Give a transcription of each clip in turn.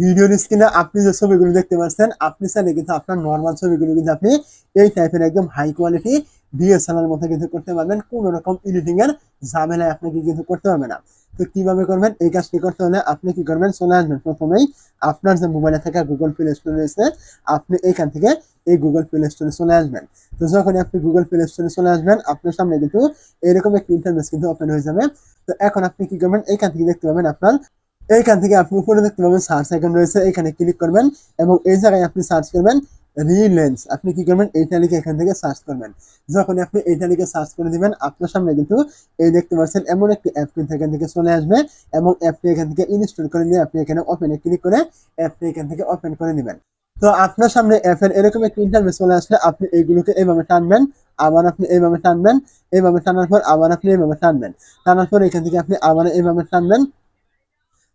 ভিডিওর স্ক্রিনে আপনি যে ছবিগুলো দেখতে পাচ্ছেন, আপনি চাইলে কিন্তু আপনার নর্মাল ছবিগুলো কিন্তু আপনি এই টাইপের একদম হাই কোয়ালিটি ডিএসএলআর মতো কিন্তু করতে পারবেন। কোনো রকম এডিটিং এর ঝামেলায় আপনাকে কিন্তু করতে হবে না। তো কীভাবে করবেন? এই কাজটি করতে হলে আপনি কি করবেন? চলে আসবেন প্রথমেই আপনার যে মোবাইলে থাকা গুগল প্লে স্টোর রয়েছে, আপনি এইখান থেকে এই গুগল প্লে স্টোরে চলে আসবেন। তো যখন আপনি গুগল প্লে স্টোরে চলে আসবেন, আপনার সামনে কিন্তু এরকম একটি ইন্টারনেট কিন্তু ওপেন হয়ে যাবে। তো এখন আপনি কি করবেন? এইখান থেকে দেখতে পাবেন আপনার এইখান থেকে আপনি উপরে দেখতে পাবেন সার্চ আইকন রয়েছে, এখানে ক্লিক করবেন এবং এই জায়গায় আপনি সার্চ করবেন রিলেন্স আপনি কি করবেন? এইটা লিখে এখান থেকে সার্চ করবেন। যখন আপনি এইটা লিখে সার্চ করে দিবেন, আপনার সামনে কিন্তু এই দেখতে পাচ্ছেন এমন একটি অ্যাপ কিন্তু এখান থেকে চলে আসবে এবং অ্যাপটি এখান থেকে ইনস্টল করে নিয়ে আপনি এখানে ওপেনে ক্লিক করে অ্যাপটি এখান থেকে ওপেন করে নেবেন। তো আপনার সামনে অ্যাপের এরকম একটি ইন্টারভেস চলে আসলে আপনি এইগুলোকে এইভাবে টানবেন, আবার আপনি এইভাবে টানবেন, এইভাবে টানার পর আবার আপনি এইভাবে টানবেন। টানার পর এখান থেকে আপনি আবার এইভাবে টানবেন।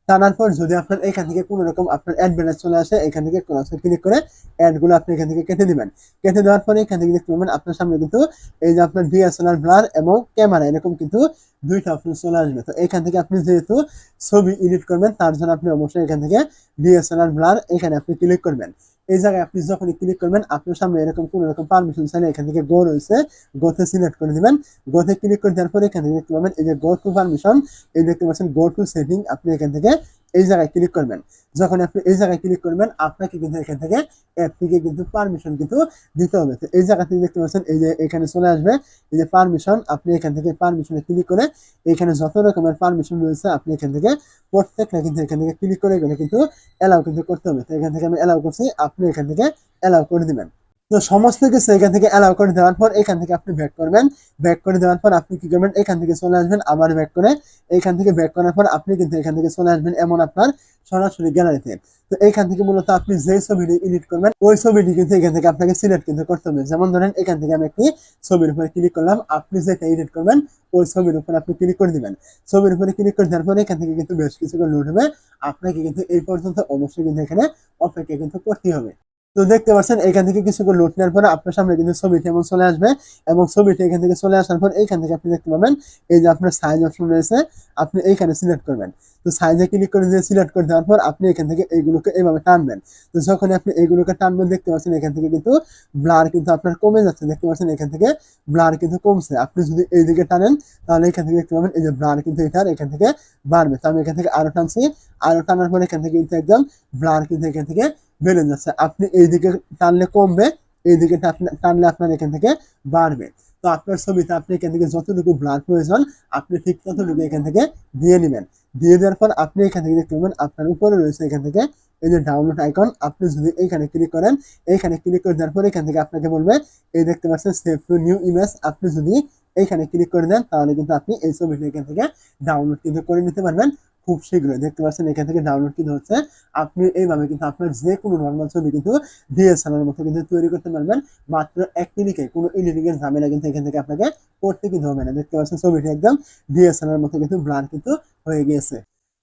টানার পর যদি আপনার এখান থেকে কোনো রকম আপনার অ্যাড ব্যানার চলে আসে, এখান থেকে ক্লিক করে অ্যাডগুলো আপনি এখান থেকে কেটে দিবেন। কেটে দেওয়ার পরে এখান থেকে দেখতে পাবেন আপনার সামনে কিন্তু এই যে আপনার ডিএসএলআর ব্লার এবং ক্যামেরা এরকম কিন্তু দুইটা অপশন চলে আসবে। তো এখান থেকে আপনি যেহেতু ছবি এডিট করবেন, তার জন্য আপনি অবশ্যই এখান থেকে ডিএসএলআর ব্লার এখানে আপনি ক্লিক করবেন। এই জায়গায় আপনি যখনই ক্লিক করবেন, আপনার সামনে এরকম কোন রকম পারমিশন চাইলে এখান থেকে গো রয়েছে। গোতে সিলেক্ট করে দেবেন। গোতে ক্লিক করে দেওয়ার পরে এখান থেকে দেখতে পাবেন এই যে গো টু পারমিশন এই দেখতে পাচ্ছেন গো টু সেভিং আপনি এখান থেকে এই জায়গায় ক্লিক করবেন। যখন আপনি এই জায়গায় ক্লিক করবেন, আপনাকে কিন্তু এখান থেকে অ্যাপ থেকে কিন্তু পারমিশন কিন্তু দিতে হবে। তো এই জায়গা থেকে দেখতে পাচ্ছেন, এই যে এখানে চলে আসবে, এই যে পারমিশন আপনি এখান থেকে পারমিশনে ক্লিক করে এখানে যত রকমের পারমিশন রয়েছে, আপনি এখান থেকে প্রত্যেকটা কিন্তু এখান থেকে ক্লিক করে এগুলো কিন্তু অ্যালাউ কিন্তু করতে হবে। তো এখান থেকে আমি অ্যালাউ করছি, আপনি এখান থেকে অ্যালাউ করে দিবেন। তো সমস্ত কিছু এখান থেকে অ্যালাউ করে দেওয়ার পর এখান থেকে আপনি ব্যাক করবেন। ব্যাক করে দেওয়ার পর আপনি কি করবেন? এখান থেকে চলে আসবেন আবার ব্যাক করে। এখান থেকে ব্যাক করার পর আপনি কিন্তু এখান থেকে চলে আসবেন এমন আপনার সরাসরি গ্যালারিতে তো। এখান থেকে মূলত আপনি যে ছবিটি এডিট করবেন, ওই ছবিটি কিন্তু এখান থেকে আপনাকে সিলেক্ট কিন্তু করতে হবে। যেমন ধরেন এখান থেকে আমি একটি ছবির উপরে ক্লিক করলাম, আপনি যেটা এডিট করবেন, ওই ছবির উপরে আপনি ক্লিক করে দিবেন। ছবির উপরে ক্লিক করে দেওয়ার পরে এখান থেকে কিন্তু বেশ কিছু লোড হবে। আপনাকে কিন্তু এই পর্যন্ত অবশ্যই কিন্তু এখানে অপেক্ষা কিন্তু করতে হবে। তো দেখতে পাচ্ছেন এখান থেকে কিছু করে লোড নেওয়ার পরে আপনার সামনে কিন্তু ছবিটি এমন চলে আসবে এবং ছবিটি এখান থেকে চলে আসার পর এইখান থেকে আপনি দেখতে পাবেন এই যে আপনার সাইজ অপশন রয়েছে আপনি এইখানে সিলেক্ট করবেন তো সাইজে ক্লিক করে দিয়ে সিলেক্ট করে দেওয়ার পর আপনি এখান থেকে এইগুলোকে এইভাবে টানবেন তো যখন আপনি এইগুলোকে টানবেন দেখতে পাচ্ছেন এখান থেকে কিন্তু ব্লার কিন্তু আপনার কমে যাচ্ছে দেখতে পাচ্ছেন এখান থেকে ব্লার কিন্তু কমছে আপনি যদি এইদিকে টানেন তাহলে এখান থেকে দেখতে পাবেন এই যে ব্লার কিন্তু এটার এখান থেকে বাড়বে তো আমি এখান থেকে আরও টানছি আরও টানার পর এখান থেকে কিন্তু একদম ব্লার কিন্তু এখান থেকে বেড়ে যাচ্ছে। আপনি এইদিকে টানলে কমবে, এইদিকে টান- টানলে আপনার এখান থেকে বাড়বে। তো আপনার ছবিতে আপনি এখান থেকে যতটুকু ব্লার প্রয়োজন, আপনি ঠিক ততটুকু এখান থেকে দিয়ে নেবেন। দিয়ে দেওয়ার পর আপনি এখান থেকে দেখতে পাবেন, আপনার উপরে রয়েছে এখান থেকে এই যে ডাউনলোড আইকন আপনি যদি এইখানে ক্লিক করেন, এইখানে ক্লিক করে দেওয়ার পর এখান থেকে আপনাকে বলবে, এই দেখতে পাচ্ছেন সেভ টু নিউ ইমেজ আপনি যদি এইখানে ক্লিক করে দেন, তাহলে কিন্তু আপনি এই ছবিটি এখান থেকে ডাউনলোড কিন্তু করে নিতে পারবেন। খুব শীঘ্রই। দেখতে পাচ্ছেন, এখান থেকে ডাউনলোড কিন্তু হচ্ছে আপনি এইভাবে কিন্তু আপনার যে কোনো নর্মাল ছবি কিন্তু ডিএসএলআর মতো কিন্তু তৈরি করতে পারবেন। মাত্র এক ক্লিকে কোনো এডিটিং ঝামেলা কিন্তু এখান থেকে আপনাকে করতে কিন্তু হবে না। দেখতে পাচ্ছেন, ছবিটি একদম ডিএসএলআর মতো কিন্তু ব্লার কিন্তু হয়ে গিয়েছে।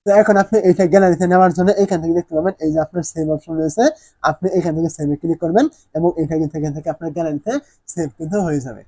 তো এখন আপনি এইটা গ্যালারিতে নেওয়ার জন্য এখান থেকে দেখতে পাবেন, এই যে আপনার সেভ অপশন রয়েছে, আপনি এখান থেকে সেভে ক্লিক করবেন এবং এটা কিন্তু এখান থেকে আপনার গ্যালারিতে সেভ কিন্তু হয়ে যাবে।